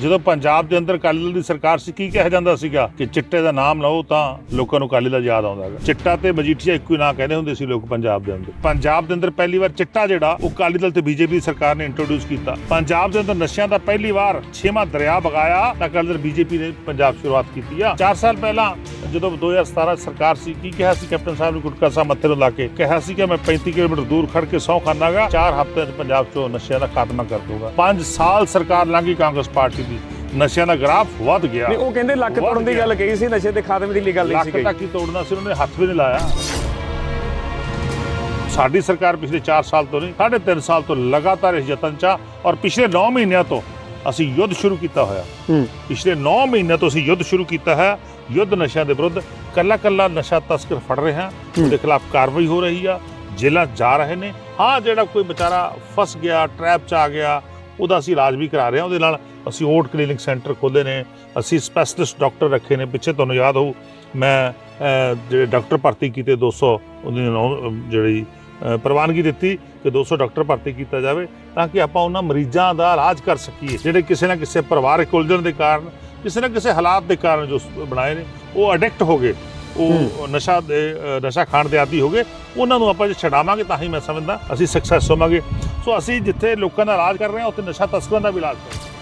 ਜਦੋਂ ਪੰਜਾਬ ਦੇ ਅੰਦਰ ਅਕਾਲੀ ਦਲ ਦੀ ਸਰਕਾਰ ਸੀ, ਕੀ ਕਿਹਾ ਜਾਂਦਾ ਸੀਗਾ ਕਿ ਚਿੱਟੇ ਦਾ ਨਾਮ ਲਓ ਤਾਂ ਲੋਕਾਂ ਨੂੰ ਅਕਾਲੀ ਦਲ ਯਾਦ ਆਉਂਦਾ ਹੈਗਾ। ਚਿੱਟਾ ਤੇ ਮਜੀਠੀਆ ਇੱਕੋ ਹੀ ਨਾਂ ਕਹਿੰਦੇ ਹੁੰਦੇ ਸੀ ਲੋਕ ਪੰਜਾਬ ਦੇ ਅੰਦਰ। ਪੰਜਾਬ ਦੇ ਅੰਦਰ ਪਹਿਲੀ ਵਾਰ ਚਿੱਟਾ ਜਿਹੜਾ, ਉਹ ਅਕਾਲੀ ਦਲ ਤੇ ਬੀਜੇਪੀ ਦੀ ਸਰਕਾਰ ਨੇ ਇੰਟਰੋਡਿਊਸ ਕੀਤਾ। ਪੰਜਾਬ ਦੇ ਅੰਦਰ ਨਸ਼ਿਆਂ ਦਾ ਪਹਿਲੀ ਵਾਰ ਛੇਵਾਂ ਦਰਿਆ ਵਗਾਇਆ ਤਾਂ ਅਕਾਲੀ ਦਲ ਬੀਜੇਪੀ ਨੇ ਪੰਜਾਬ ਸ਼ੁਰੂਆਤ ਕੀਤੀ ਆ। 4 ਸਾਲ ਪਹਿਲਾਂ ਜਦੋਂ 2017 ਸਰਕਾਰ ਸੀ, ਕੀ ਕਿਹਾ ਸੀ ਕੈਪਟਨ ਸਾਹਿਬ ਨੇ ਗੁਟਕਾ ਸਾਹਿਬ ਮੱਥੇ ਨੂੰ ਲਾ ਕੇ? ਕਿਹਾ ਸੀ ਕਿ ਮੈਂ 35 ਕਿਲੋਮੀਟਰ ਦੂਰ ਖੜ ਕੇ ਸੌ ਖਾਨਾਗਾ 4 ਹਫ਼ਤਿਆਂ 'ਚ ਪੰਜਾਬ 'ਚੋਂ ਨਸ਼ਿਆਂ ਦਾ ਖਾਤਮਾ ਕਰ ਦੂੰਗਾ 5 ਸਾਲ ਸਰਕਾਰ ਲੰਘੀ ਕਾਂਗਰਸ ਪਾਰਟੀ ਨਸ਼ਿਆਂ ਦਾ ਗ੍ਰਾਫ ਵੱਧ ਗਿਆ। ਨਹੀਂ ਉਹ ਕਹਿੰਦੇ ਲੱਕ ਵੱਧ ਤੋੜਨ ਦੀ ਗਿਆ। ਗੱਲ ਕਹੀ ਸੀ ਨਸ਼ੇ ਦੇ ਖਾਤਮੇ ਦੀ ਲਈ ਗੱਲ ਨਹੀਂ ਸੀ ਲੱਖ ਕਹੀ। ਤੱਕ ਹੀ ਤੋੜਨਾ ਸੀ ਉਹਨੇ ਹੱਥ ਵੀ ਨਹੀਂ ਲਾਇਆ। ਸਾਡੀ ਸਰਕਾਰ ਪਿਛਲੇ 4 ਸਾਲ ਤੋਂ ਨਹੀਂ ਸਾਢੇ 3 ਸਾਲ ਤੋਂ ਲਗਾਤਾਰ ਇਸ ਯਤਨ ਚ ਆ ਔਰ ਪਿਛਲੇ 9 ਮਹੀਨਿਆਂ ਤੋਂ ਅਸੀਂ ਯੁੱਧ ਸ਼ੁਰੂ ਕੀਤਾ ਹੋਇਆ। ਹੂੰ। ਪਿਛਲੇ 9 ਮਹੀਨਿਆਂ ਤੋਂ ਅਸੀਂ ਯੁੱਧ ਸ਼ੁਰੂ ਕੀਤਾ ਹੈ। ਯੁੱਧ ਨਸ਼ਿਆਂ ਦੇ ਵਿਰੁੱਧ ਕੱਲਾ ਕੱਲਾ ਨਸ਼ਾ ਤਸਕਰ ਫੜ ਰਹੇ ਹਾਂ। ਉਹਦੇ ਖਿਲਾਫ ਕਾਰਵਾਈ ਹੋ ਰਹੀ ਆ। ਜੇਲ੍ਹਾਂ 'ਚ ਜਾ ਰਹੇ ਨੇ। ਹਾਂ ਜਿਹੜਾ ਕੋਈ ਵਿਚਾਰਾ ਫਸ ਗਿਆ ਟ੍ਰੈਪ 'ਚ ਆ ਗਿਆ ਉਹਦਾ ਅਸੀਂ ਇਲਾਜ ਵੀ ਕਰਾ ਰਹੇ ਹਾਂ। ਉਹਦੇ ਨਾਲ ਅਸੀਂ ਓਟ ਕਲੀਨਿਕ ਸੈਂਟਰ ਖੋਲ੍ਹੇ ਨੇ ਅਸੀਂ ਸਪੈਸ਼ਲਿਸਟ ਡਾਕਟਰ ਰੱਖੇ ਨੇ ਪਿੱਛੇ ਤੁਹਾਨੂੰ ਯਾਦ ਹੋਊ ਮੈਂ ਜਿਹੜੇ ਡਾਕਟਰ ਭਰਤੀ ਕੀਤੇ 200 ਉਹਦੀ ਜਿਹੜੀ ਪ੍ਰਵਾਨਗੀ ਦਿੱਤੀ ਕਿ 200 ਡਾਕਟਰ ਭਰਤੀ ਕੀਤਾ ਜਾਵੇ ਤਾਂ ਕਿ ਆਪਾਂ ਉਹਨਾਂ ਮਰੀਜ਼ਾਂ ਦਾ ਇਲਾਜ ਕਰ ਸਕੀਏ ਜਿਹੜੇ ਕਿਸੇ ਨਾ ਕਿਸੇ ਪਰਿਵਾਰਕ ਉਲਝਣ ਦੇ ਕਾਰਨ ਕਿਸੇ ਨਾ ਕਿਸੇ ਹਾਲਾਤ ਦੇ ਕਾਰਨ ਜੋ ਬਣਾਏ ਨੇ ਉਹ ਅਡਿਕਟ ਹੋ ਗਏ ਉਹ ਨਸ਼ਾ ਦੇ ਨਸ਼ਾ ਖਾਣ ਦੇ ਆਦੀ ਹੋ ਗਏ ਉਹਨਾਂ ਨੂੰ ਆਪਾਂ ਜੇ ਛਡਾਵਾਂਗੇ ਤਾਂ ਹੀ ਮੈਂ ਸਮਝਦਾ ਅਸੀਂ ਸਕਸੈਸ ਹੋਵਾਂਗੇ। ਸੋ ਅਸੀਂ ਜਿੱਥੇ ਲੋਕਾਂ ਦਾ ਇਲਾਜ ਕਰ ਰਹੇ ਹਾਂ ਉੱਥੇ ਨਸ਼ਾ ਤਸਕਰਾਂ ਦਾ ਵੀ ਇਲਾਜ ਕਰ ਰਹੇ ਹਾਂ।